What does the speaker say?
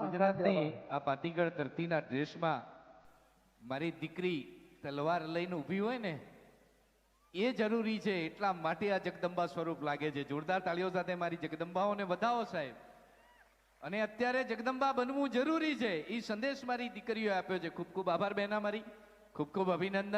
ગુજરાતની આ પાટીગળ ધરતીના ડ્રેસમાં મારી દીકરી તલવાર લઈને ઊભી હોય ને, એ જરૂરી છે, એટલા માટે આ જગદંબા સ્વરૂપ લાગે છે. જોરદાર તાળીઓ સાથે મારી જગદંબાઓને વધાવો સાહેબ. અને અત્યારે જગદંબા બનવું જરૂરી છે. એ સંદેશ મારી દીકરીઓ આપ્યો છે. ખૂબ ખૂબ આભાર બહેના મારી ખૂબ ખૂબ અભિનંદન.